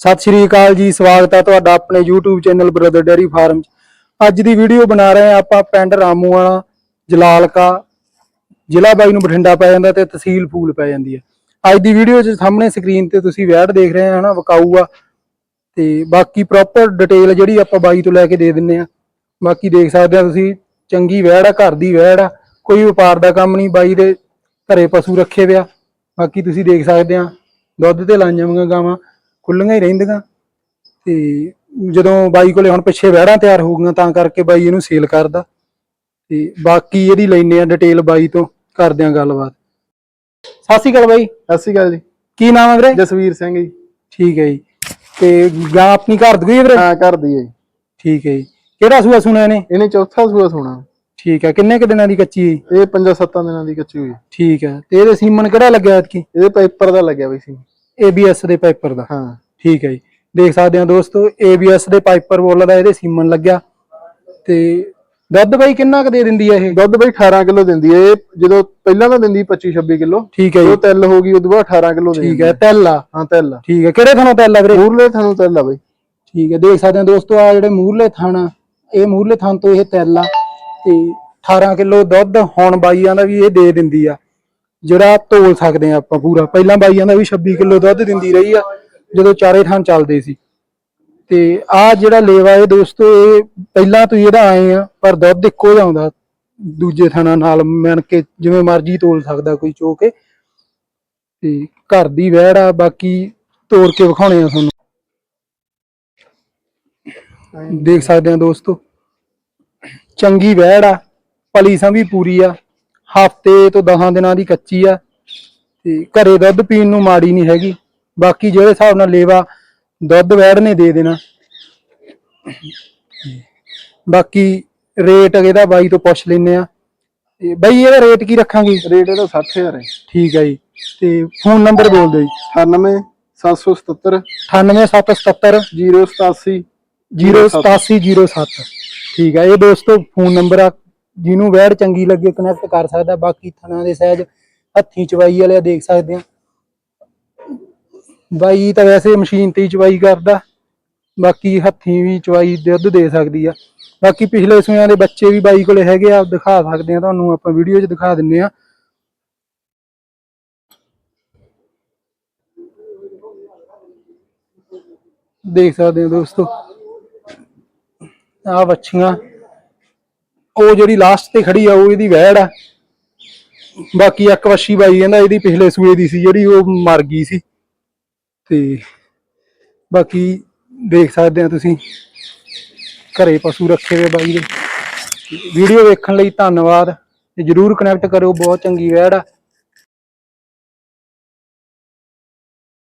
ਸਤਿ ਸ਼੍ਰੀ ਅਕਾਲ ਜੀ, ਸਵਾਗਤ ਹੈ ਤੁਹਾਡਾ ਆਪਣੇ YouTube channel brother dairy farm 'ਚ। ਅੱਜ ਦੀ ਵੀਡੀਓ ਬਣਾ ਰਹੇ ਹਾਂ ਆਪਾਂ ਪਿੰਡ ਰਾਮੂਆਣਾ ਜਲਾਲਕਾ, ਜ਼ਿਲ੍ਹਾ ਬਾਈ ਨੂੰ ਬਠਿੰਡਾ ਪੈ ਜਾਂਦਾ ਤੇ ਤਹਿਸੀਲ ਫੂਲ ਪੈ ਜਾਂਦੀ ਹੈ। ਅੱਜ ਦੀ ਵੀਡੀਓ 'ਚ ਸਾਹਮਣੇ ਸਕਰੀਨ ਤੇ ਤੁਸੀਂ ਵੈੜ ਦੇਖ ਰਹੇ ਹੋ ਹਨਾ, ਵਿਕਾਊ ਆ। ਤੇ ਬਾਕੀ ਪ੍ਰੋਪਰ ਡਿਟੇਲ ਜਿਹੜੀ ਆਪਾਂ ਬਾਈ ਤੋਂ ਲੈ ਕੇ ਦੇ ਦਿੰਨੇ ਆ ਬਾਕੀ ਦੇਖ ਸਕਦੇ ਆ ਤੁਸੀਂ, ਚੰਗੀ ਵੈੜ ਆ, ਘਰ ਦੀ ਵੈੜ ਆ। ਕੋਈ ਵਪਾਰ ਦਾ ਕੰਮ ਨਹੀਂ ਬਾਈ ਦੇ, ਘਰੇ ਪਸ਼ੂ ਰੱਖੇ ਵਿਆ ਬਾਕੀ ਤੁਸੀਂ ਦੇਖ ਸਕਦੇ ਆ, ਦੁੱਧ ਤੇ ਲਾਈਆਂ ਵਾਂਗੀਆਂ ਗਾਵਾਂ। ਖੁੱਲੀਆਂ ਹੀ ਰਹਿੰਦੀਆਂ। ਤੇ ਜਦੋਂ ਬਾਈ ਕੋਲੇ ਹੁਣ ਪਿੱਛੇ ਵੈੜਾਂ ਤਿਆਰ ਹੋ ਗਈਆਂ ਤਾਂ ਕਰਕੇ ਬਾਈ ਇਹਨੂੰ ਸੇਲ ਕਰਦਾ। ਤੇ ਬਾਕੀ ਇਹਦੀ ਲੈਨੇ ਆ ਡਿਟੇਲ ਬਾਈ ਤੋਂ ਕਰਦੇ ਆ ਗੱਲਬਾਤ। ਸਤਿ ਸ਼੍ਰੀ ਅਕਾਲ ਬਾਈ। ਸਤਿ ਸ਼੍ਰੀ ਅਕਾਲ ਜੀ। ਕੀ ਨਾਮ ਹੈ ਵੀਰੇ? ਜਸਵੀਰ ਸਿੰਘ ਜੀ। ਠੀਕ ਹੈ ਜੀ। ਤੇ ਗਾਂ ਆਪਣੀ ਘਰ ਦੀ ਹੈ ਵੀਰੇ? ਹਾਂ ਘਰ ਦੀ ਹੈ ਜੀ। ਠੀਕ ਹੈ ਜੀ। ਕਿਹੜਾ ਸੂਆ ਸੁਣਿਆ ਨੇ ਇਹਨੇ ਚੌਥਾ ਸੂਆ ਸੋਣਾ। ਠੀਕ ਹੈ। ਕਿੰਨੇ ਕੁ ਦਿਨਾਂ ਦੀ ਕੱਚੀ ਹੈ? ਇਹ ਪੰਜਾਂ ਸੱਤਾਂ ਦਿਨਾਂ ਦੀ ਕੱਚੀ ਹੋਈ ਠੀਕ ਹੈ। ਤੇ ਇਹਦੇ ਸੀਮਨ ਕਿਹੜਾ ਲੱਗਿਆ ਐਤਕੀ? ਇਹਦੇ ਪੇਪਰ ਦਾ ਲੱਗਿਆ ਬਈ ਸੀ ABS ਦੇ ਪਾਈਪਰ ਦਾ। ਹਾਂ। ਠੀਕ ਹੈ ਜੀ। ਦੇਖ ਸਕਦੇ ਹੋ ਦੋਸਤੋ ABS ਦੇ ਪਾਈਪਰ ਬੋਲ ਦਾ ਇਹਦੇ ਸੀਮਨ ਲੱਗਿਆ। ਤੇ ਦੁੱਧ ਬਾਈ ਕਿੰਨਾ ਕੁ ਦੇ ਦਿੰਦੀ ਹੈ ਇਹ? ਦੁੱਧ ਬਈ 18 ਕਿਲੋ ਦਿੰਦੀ ਹੈ ਇਹ ਜਦੋਂ ਪਹਿਲਾਂ ਤਾਂ ਦਿੰਦੀ 25 26 ਕਿਲੋ। ਠੀਕ ਹੈ ਉਹ ਜੀ ਤਿਲ ਹੋ ਗਈ ਉਦੋਂ ਬਾਅਦ 18 ਕਿਲੋ ਦੇ ਠੀਕ ਹੈ ਤੈਲਾ ਹਾਂ ਤਿਲ ਆ। ਠੀਕ ਹੈ। ਕਿਹੜੇ ਥਾਣੋਂ ਤੈਲਾ ਵੀਰੇ? ਮੂਰਲੇ ਥਾਨੂੰ ਤਿਲ ਆ ਬਈ। ਠੀਕ ਹੈ। ਦੇਖ ਸਕਦੇ ਹੋ ਦੋਸਤੋ ਆ ਜਿਹੜੇ ਮੂਰਲੇ ਥਣ ਆ, ਇਹ ਮੂਰਲੇ ਥਣ ਤੋਂ ਇਹ ਤੈਲਾ ਤੇ 18 ਕਿਲੋ ਦੁੱਧ ਹੁਣ ਬਾਈਆਂ ਦਾ ਵੀ ਇਹ ਦੇ ਦਿੰਦੀ ਆ। ਜਿਹੜਾ ਤੋਲ ਸਕਦੇ ਆ ਆਪਾਂ ਪੂਰਾ। ਪਹਿਲਾਂ ਬਾਈਆਂ ਦਾ ਵੀ 26 ਕਿਲੋ ਦੁੱਧ ਦਿੰਦੀ ਰਹੀ ਆ ਜਦੋਂ ਚਾਰੇ ਥਾਂ ਚੱਲਦੇ ਸੀ। ਤੇ ਆ ਜਿਹੜਾ ਲੇਵਾ ਇਹ ਦੋਸਤੋ ਇਹ ਪਹਿਲਾਂ ਤੋਂ ਇਹਦਾ ਆਏ ਆ ਪਰ ਦੁੱਧ ਇੱਕੋ ਜਿਹਾ ਆਉਂਦਾ। ਦੂਜੇ ਥਾਣਾ ਨਾਲ ਮਿਣ ਕੇ ਜਿਵੇਂ ਮਰਜ਼ੀ ਤੋਲ ਸਕਦਾ ਕੋਈ ਚੋ ਕੇ। ਤੇ ਘਰ ਦੀ ਵਹਿੜ ਆ ਬਾਕੀ ਤੋੜ ਕੇ ਵਿਖਾਉਣੇ ਆ ਤੁਹਾਨੂੰ। ਦੇਖ ਸਕਦੇ ਆ ਦੋਸਤੋ। ਚੰਗੀ ਵਹਿੜ ਆ ਪਲੀਸਾਂ ਵੀ ਪੂਰੀ ਆ। ਹਫ਼ਤੇ ਤੋਂ 10 ਦਿਨਾਂ ਦੀ ਕੱਚੀ ਆ ਤੇ ਘਰੇ ਦੁੱਧ ਪੀਣ ਨੂੰ ਮਾੜੀ ਨਹੀਂ ਹੈਗੀ। ਬਾਕੀ ਜਿਹੜੇ ਹਿਸਾਬ ਨਾਲ ਲੇਵਾ ਦੁੱਧ ਵਹਿੜ ਨੇ ਦੇ ਦੇਣਾ। ਬਾਕੀ ਰੇਟ ਇਹਦਾ ਬਾਈ ਤੋਂ ਪੁੱਛ ਲੈਨੇ ਆ ਤੇ ਬਾਈ ਇਹਦਾ ਰੇਟ ਕੀ ਰੱਖਾਂਗੇ? ਰੇਟ ਇਹਦਾ 60000 ਹੈ। ਠੀਕ ਹੈ ਜੀ। ਤੇ ਫੋਨ ਨੰਬਰ ਬੋਲ ਦਿਓ ਜੀ। 98 777 98777 087 08707 ਠੀਕ ਹੈ ਇਹ ਦੋਸਤੋ ਫੋਨ ਨੰਬਰ ਆ। ਜਿਹਨੂੰ ਵੈੜ ਚੰਗੀ ਲੱਗੇ ਕਨੈਕਟ ਕਰ ਸਕਦਾ, ਬਾਕੀ ਥਣਾ ਦੇ ਸਹਿਜ ਹੱਥੀਂ ਚਵਾਈ ਵਾਲੇ ਦੇਖ ਸਕਦੇ ਆ। ਬਾਈ ਤਾਂ ਵੈਸੇ ਮਸ਼ੀਨ ਤੇ ਹੀ ਚਵਾਈ ਕਰਦਾ, ਬਾਕੀ ਹੱਥੀਂ ਵੀ ਚਵਾਈ ਦੁੱਧ ਦੇ ਸਕਦੀ ਆ। ਬਾਕੀ ਪਿਛਲੇ ਸੂਆਂ ਦੇ ਬੱਚੇ ਵੀ ਬਾਈ ਕੋਲੇ ਹੈਗੇ ਆ, ਦਿਖਾ ਸਕਦੇ ਆ, ਤੁਹਾਨੂੰ ਆਪਾਂ ਵੀਡੀਓ 'ਚ ਦਿਖਾ ਦਿੰਨੇ ਆ। ਦੇਖ ਸਕਦੇ ਹੋ ਦੋਸਤੋ ਆ ਵੱਛੀਆਂ ਉਹ ਜਿਹੜੀ ਲਾਸਟ ਤੇ ਖੜੀ ਆ, ਉਹ ਇਹਦੀ ਵਹਿੜ ਆ। ਬਾਕੀ ਇੱਕ ਵੱਛੀ ਬਾਈ ਕਹਿੰਦਾ ਇਹਦੀ ਪਿਛਲੇ ਸੂਏ ਦੀ ਸੀ, ਜਿਹੜੀ ਉਹ ਮਰ ਗਈ ਸੀ। ਤੇ ਬਾਕੀ ਦੇਖ ਸਕਦੇ ਆ ਤੁਸੀਂ, ਘਰੇ ਪਸ਼ੂ ਰੱਖੇ ਹੋਏ ਬਾਈ ਦੇ। ਵੀਡੀਓ ਵੇਖਣ ਲਈ ਧੰਨਵਾਦ। ਤੇ ਜਰੂਰ ਕਨੈਕਟ ਕਰਿਓ, ਬਹੁਤ ਚੰਗੀ ਵਹਿੜ ਆ।